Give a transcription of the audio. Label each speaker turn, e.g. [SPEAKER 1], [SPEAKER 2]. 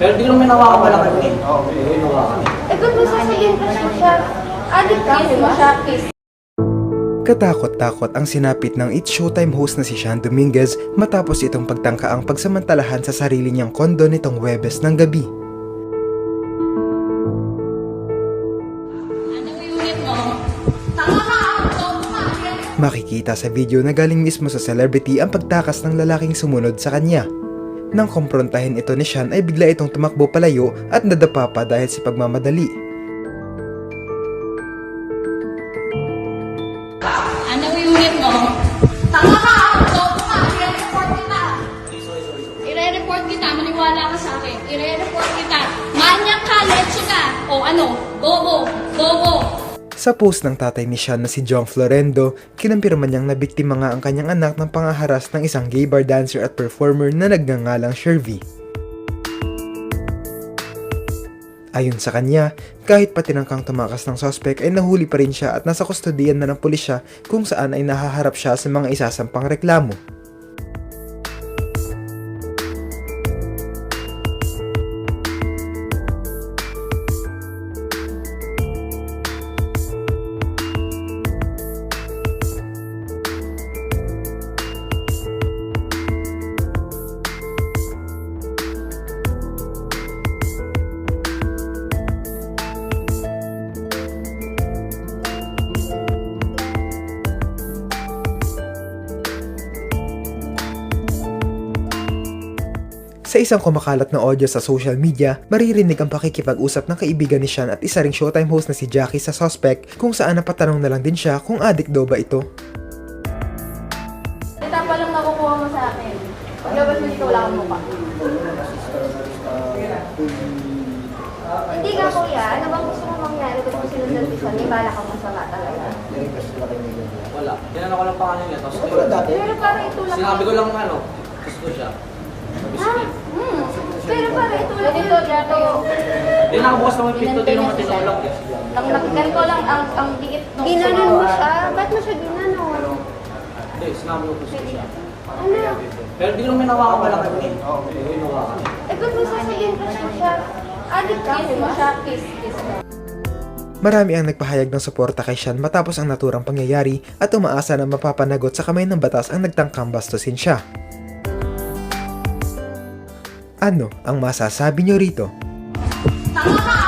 [SPEAKER 1] Pero di naman nawakan pala kayo eh. Oo, okay. nawakan eh.
[SPEAKER 2] Eh, ba't mo sasabihin kasi siya? Addict kasi mo siya, kiss.
[SPEAKER 3] Katakot-takot ang sinapit ng It's Showtime host na si Sean Dominguez matapos itong pagtangka ang pagsamantalahan sa sarili niyang kondo nitong Webes ng gabi.
[SPEAKER 4] Ka! Ka!
[SPEAKER 3] Makikita sa video na galing mismo sa celebrity ang pagtakas ng lalaking sumunod sa kanya. Nang kumprontahin ito ni Sean ay bigla itong tumakbo palayo at nadapa pa dahil sa pagmamadali.
[SPEAKER 4] Ka! I-report kita! I-report ka sa akin. I-report kita. Manyak ka, lecho ka! O ano? Bobo! Bobo!
[SPEAKER 3] Sa post ng tatay ni Sean na si John Florendo, kinampirma niyang nabiktima nga ang kanyang anak ng pangaharas ng isang gay bar dancer at performer na nagngangalang Shervy. Ayon sa kanya, kahit pati ng kang tumakas ng sospek ay nahuli pa rin siya at nasa kustodiyan na ng pulisya kung saan ay nahaharap siya sa mga isasampang reklamo. Sa isang kumakalat na audio sa social media, maririnig ang pakikipag-usap ng kaibigan ni Sean at isa ring showtime host na si Jackie sa suspect kung saan napatanong na lang din siya kung addict daw ba ito.
[SPEAKER 2] Ito pa lang nakukuha mo sa akin. Paglabas mo dito, wala kang mukha. Hindi nga kuya, ano bang gusto mo mangyari? Ba't mo sinundan si Sean? May bala kang masama talaga.
[SPEAKER 1] Wala. Tinanong ko lang pangalan niya. Tapos
[SPEAKER 2] Pero para itulak
[SPEAKER 1] sinabi ko lang ano. Gusto siya.
[SPEAKER 2] Hmm. Pero para itulak dito, dito.
[SPEAKER 1] Di nakabukas naman pinto. Di naman tinulak eh.
[SPEAKER 2] Ang ganito lang ang ang diit nung Ginanon mo siya? Ba't mo siya ginanon?
[SPEAKER 1] Hindi, sinabi ko siya.
[SPEAKER 2] Ano?
[SPEAKER 1] Pero di naman nawakan pala eh. Oo, okay. nawakan eh.
[SPEAKER 2] Mo sasabihin kasi siya? Kasi mo siya, kiss, kiss.
[SPEAKER 3] Marami ang nagpahayag ng suporta kay Sean matapos ang naturang pangyayari at umaasa na mapapanagot sa kamay ng batas ang nagtangkang bastusin siya. Ano ang masasabi niyo rito?
[SPEAKER 4] Tama!